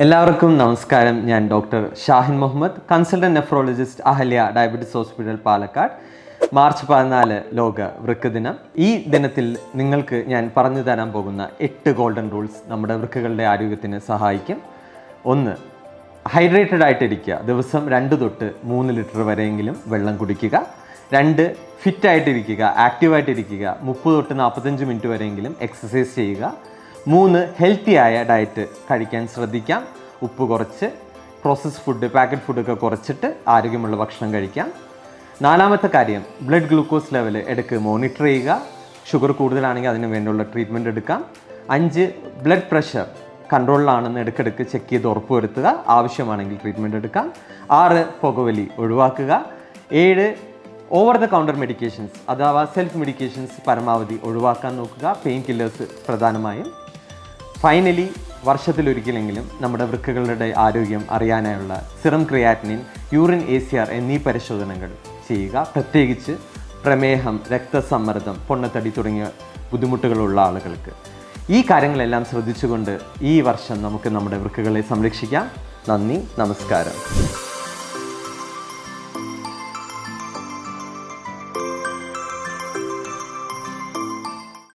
എല്ലാവർക്കും നമസ്കാരം. ഞാൻ doctor Shahin Muhammad consultant nephrologist Ahalya diabetes hospital Palakkad. March പതിനാല് ലോക വൃക്ക ദിനം. ഈ ദിനത്തിൽ നിങ്ങൾക്ക് ഞാൻ പറഞ്ഞു തരാൻ പോകുന്ന എട്ട് ഗോൾഡൻ റൂൾസ് നമ്മുടെ വൃക്കകളുടെ ആരോഗ്യത്തിന് സഹായിക്കും. ഒന്ന് ഹൈഡ്രേറ്റഡ് ആയിട്ടിരിക്കുക. ദിവസം രണ്ട് തൊട്ട് മൂന്ന് ലിറ്റർ വരെയെങ്കിലും വെള്ളം കുടിക്കുക. രണ്ട് ഫിറ്റായിട്ടിരിക്കുക ആക്റ്റീവായിട്ടിരിക്കുക. മുപ്പത് തൊട്ട് നാൽപ്പത്തഞ്ച് മിനിറ്റ് വരെയെങ്കിലും എക്സസൈസ് ചെയ്യുക. മൂന്ന് ഹെൽത്തി ആയ ഡയറ്റ് കഴിക്കാൻ ശ്രദ്ധിക്കാം. ഉപ്പ് കുറച്ച് പ്രോസസ്ഡ് ഫുഡ് പാക്കറ്റ് ഫുഡൊക്കെ കുറച്ചിട്ട് ആരോഗ്യമുള്ള ഭക്ഷണം കഴിക്കാം. നാലാമത്തെ കാര്യം ബ്ലഡ് ഗ്ലൂക്കോസ് ലെവൽ ഇടയ്ക്ക് മോണിറ്റർ ചെയ്യുക. ഷുഗർ കൂടുതലാണെങ്കിൽ അതിന് വേണ്ടിയുള്ള ട്രീറ്റ്മെന്റ് എടുക്കാം. അഞ്ച് ബ്ലഡ് പ്രഷർ കൺട്രോളിലാണെന്ന് ഇടയ്ക്കിടയ്ക്ക് ചെക്ക് ചെയ്ത് ഉറപ്പുവരുത്തുക. ആവശ്യമാണെങ്കിൽ ട്രീറ്റ്മെന്റ് എടുക്കാം. ആറ് പുകവലി ഒഴിവാക്കുക. ഏഴ് ഓവർ ദ കൗണ്ടർ മെഡിക്കേഷൻസ് അഥവാ സെൽഫ് മെഡിക്കേഷൻസ് പരമാവധി ഒഴിവാക്കാൻ നോക്കുക. പെയിൻ കില്ലേഴ്സ് പ്രധാനമായും. ഫൈനലി വർഷത്തിലൊരിക്കലെങ്കിലും നമ്മുടെ വൃക്കകളുടെ ആരോഗ്യം അറിയാനായുള്ള serum creatinine urine A C R എന്നീ പരിശോധനകൾ ചെയ്യുക. പ്രത്യേകിച്ച് പ്രമേഹം രക്തസമ്മർദ്ദം പൊണ്ണത്തടി തുടങ്ങിയ ബുദ്ധിമുട്ടുകളുള്ള ആളുകൾക്ക്. ഈ കാര്യങ്ങളെല്ലാം ശ്രദ്ധിച്ചുകൊണ്ട് ഈ വർഷം നമുക്ക് നമ്മുടെ വൃക്കകളെ സംരക്ഷിക്കാം. നന്ദി നമസ്കാരം.